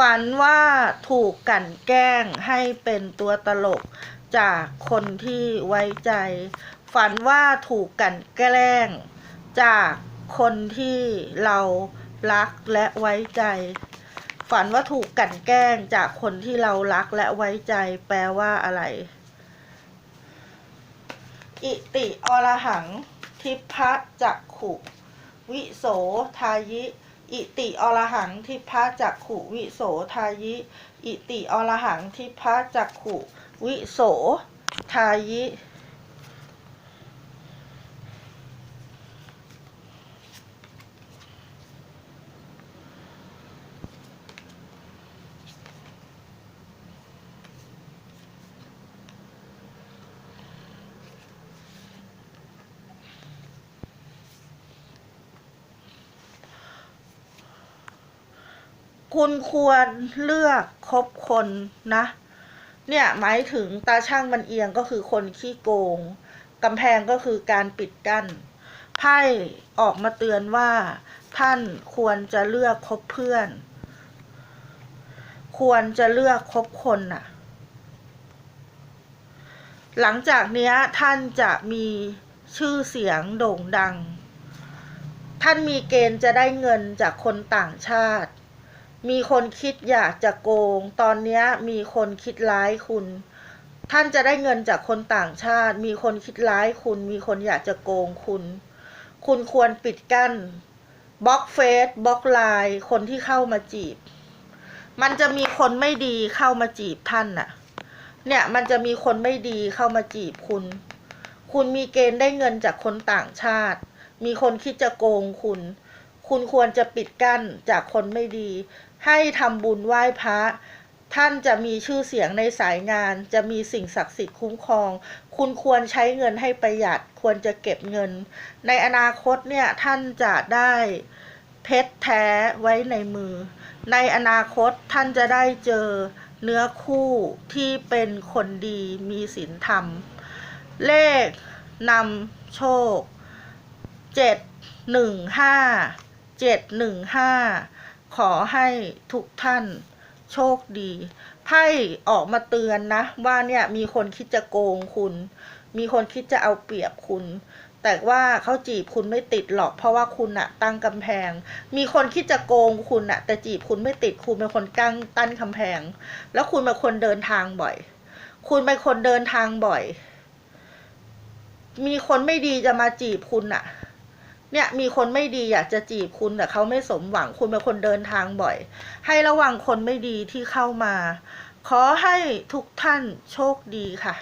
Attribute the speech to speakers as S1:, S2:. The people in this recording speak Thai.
S1: ฝันว่าถูกกันแกล้งให้เป็นตัวตลกจากคนที่ไว้ใจ ฝันว่าถูกกันแกล้ง จากคนที่เรารักและไว้ใจ ฝันว่าถูกกันแกล้งจากคนที่เรารักและไว้ใจ แปลว่าอะไร อิติอรหัง ทิพะจักขุ วิโสทายิ อิติอรหังทิพะจักขุวิโสทายิ อิติอรหังทิพะจักขุวิโสทายิ คุณควรเลือกคบคนนะ เนี่ยหมายถึงตาช่างมันเอียงก็คือคนขี้โกงกำแพงก็คือการปิดกั้นไพ่ออกมาเตือนว่า ท่านควรจะเลือกคบเพื่อน ควรจะเลือกคบคนน่ะ หลังจากเนี้ยท่านจะมีชื่อเสียงโด่งดัง ท่านมีเกณฑ์จะได้เงินจากคนต่างชาติ มีคนคิดอยากจะโกง ตอนนี้มีคนคิดร้ายคุณ ท่านจะได้เงินจากคนต่างชาติ มีคนคิดร้ายคุณ มีคนอยากจะโกงคุณ คุณควรปิดกั้นบล็อกเฟซบล็อกไลน์คนที่เข้ามาจีบ มันจะมีคนไม่ดีเข้ามาจีบท่านน่ะ เนี่ยมันจะมีคนไม่ดีเข้ามาจีบคุณ คุณมีเกณฑ์ได้เงินจากคนต่างชาติ มีคนคิดจะโกงคุณ คุณควรจะปิดกั้นจากคนไม่ดี ให้ทำบุญไหว้พระ ท่านจะมีชื่อเสียงในสายงาน จะมีสิ่งศักดิ์สิทธิ์คุ้มครอง คุณควรใช้เงินให้ประหยัด ควรจะเก็บเงิน ในอนาคตเนี่ยท่านจะได้เพชรแท้ไว้ในมือ ในอนาคตท่านจะได้เจอเนื้อคู่ที่เป็นคนดีมีศีลธรรม เลขนำโชคเจ็ด หนึ่งห้าเจ็ดหนึ่งห้าขอให้ทุกท่านโชคดีไพ่ออกมาเตือนนะ ว่าเนี่ยมีคนคิดจะโกงคุณ มีคนคิดจะเอาเปรียบคุณ แต่ว่าเขาจีบคุณไม่ติดหรอก เพราะว่าคุณอะตั้งกำแพง มีคนคิดจะโกงคุณอะแต่จีบคุณไม่ติดคุณเป็นคนกั้งตั้นกำแพง แล้วคุณเป็นคนเดินทางบ่อย คุณเป็นคนเดินทางบ่อย มีคนไม่ดีจะมาจีบคุณอะ เนี่ยมีคนไม่ดีอยากจะจีบคุณแต่เขาไม่สมหวังคุณเป็นคนเดินทางบ่อย ให้ระวังคนไม่ดีที่เข้ามา ขอให้ทุกท่านโชคดีค่ะ